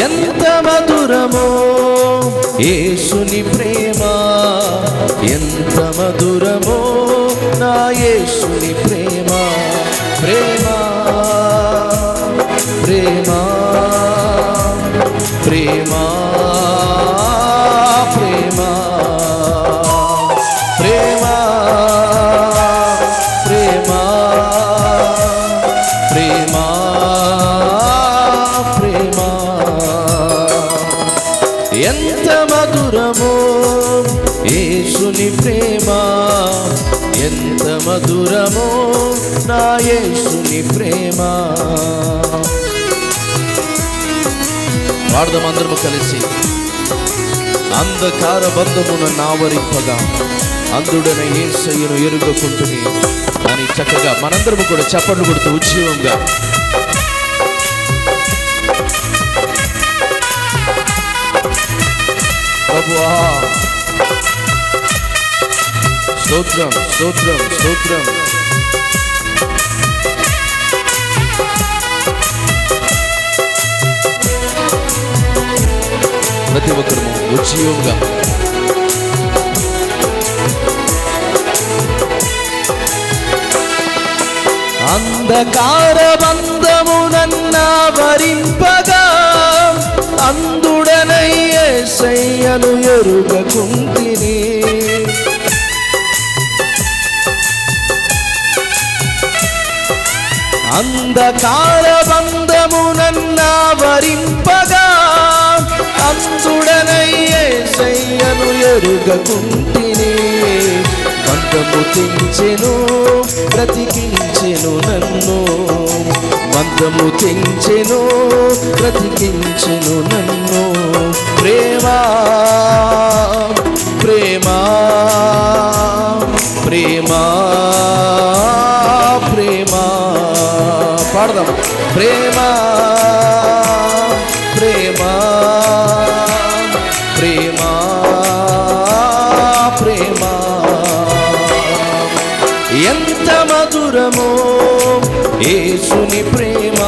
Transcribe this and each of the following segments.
ఎంత మధురమో యేసుని ప్రేమ. ఎంత మధురమో నా యేసుని ప్రేమ. ప్రేమ ప్రేమ ప్రేమ. ప్రేమ. ఎంత మధురమో నా యేసుని ప్రేమ. పాడదాం అందరము కలిసి. అంధకార బంధమున నావరింపగా. అందుడన ఏసయ్యను ఎరుగకుంటుని అని చక్కగా మనందరము కూడా చప్పట్లు కొడుతూ ఉద్యోగంగా ప్రభువా స్తోత్రం స్తోత్రం స్తోత్రం ప్రతి ఒక్కరు ఉజ్జీవంగా అంధకార బంధమునన్న వరింపగా అందుడనయ్యే సయ్యను ఎరుగకుంటిని. అంధకార బంధమునన్న వరింపగా అందుడనయ్యే సయ్యను ఎరుగకుంటిని. బంధము తెంచెను బ్రతికించెను నన్ను. బంధము తెంచెను బ్రతికించెను నన్ను. ప్రేమా ప్రేమ ప్రేమ ప్రేమ ప్రేమ. ఎంత మధురమో ఏసుని ప్రేమ.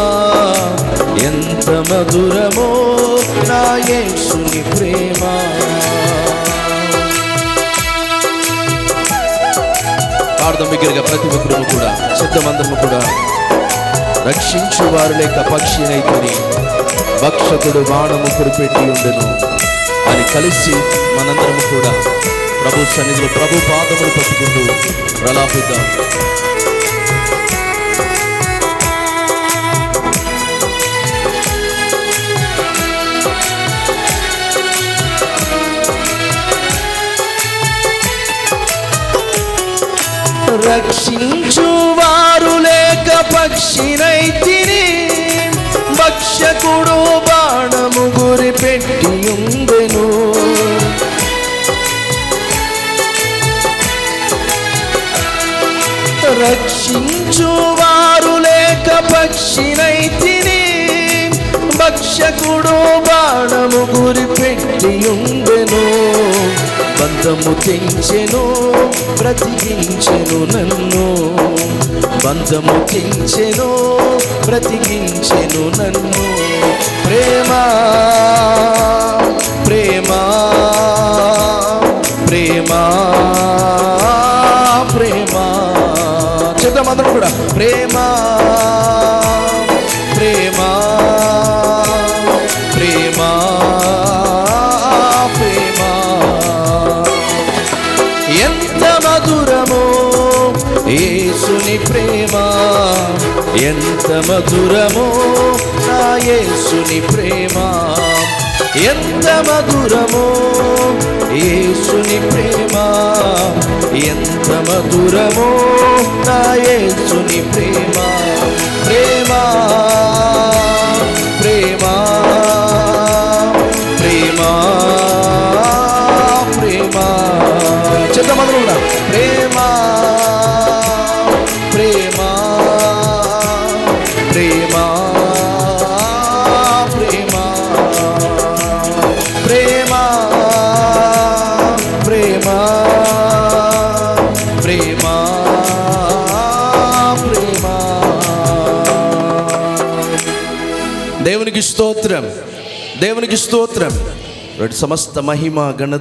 ఎంత మధురమో నా యేసుని ప్రేమ. పాడదాం బిగ్గరగా ప్రతి ఒక్కరు కూడా సిద్ధమందము కూడా. రక్షించు వారు లేక పక్షినైతుని భక్షకుడు బాణము కురిపెట్టి ఉండెను. అని కలిసి మనందరము కూడా ప్రభు సన్నిధిలో ప్రభు పాదములు పట్టుకుంటూ ప్రలాపిద్దాం. రక్షించు రక్షించు వారు లేక పక్షినైతిని భక్షకుడు బాణము గురి పెట్టి ఉండెను బంధము తెంచెను బ్రతికించెను నన్ను. బంధము తెంచెను బ్రతికించెను నన్ను. ప్రేమ ప్రేమ ప్రేమ ప్రేమ ప్రేమ ప్రేమ. ఎంత మధురమో యేసుని ప్రేమ ఎంత మధురమో నా యేసుని ప్రేమ. ఎంత మధురమో యేసుని ప్రేమ. ఎంత మధురమో నా యేసుని ప్రేమ. దేవునికి స్తోత్రం. దేవునికి స్తోత్రం. సమస్త మహిమ ఘనత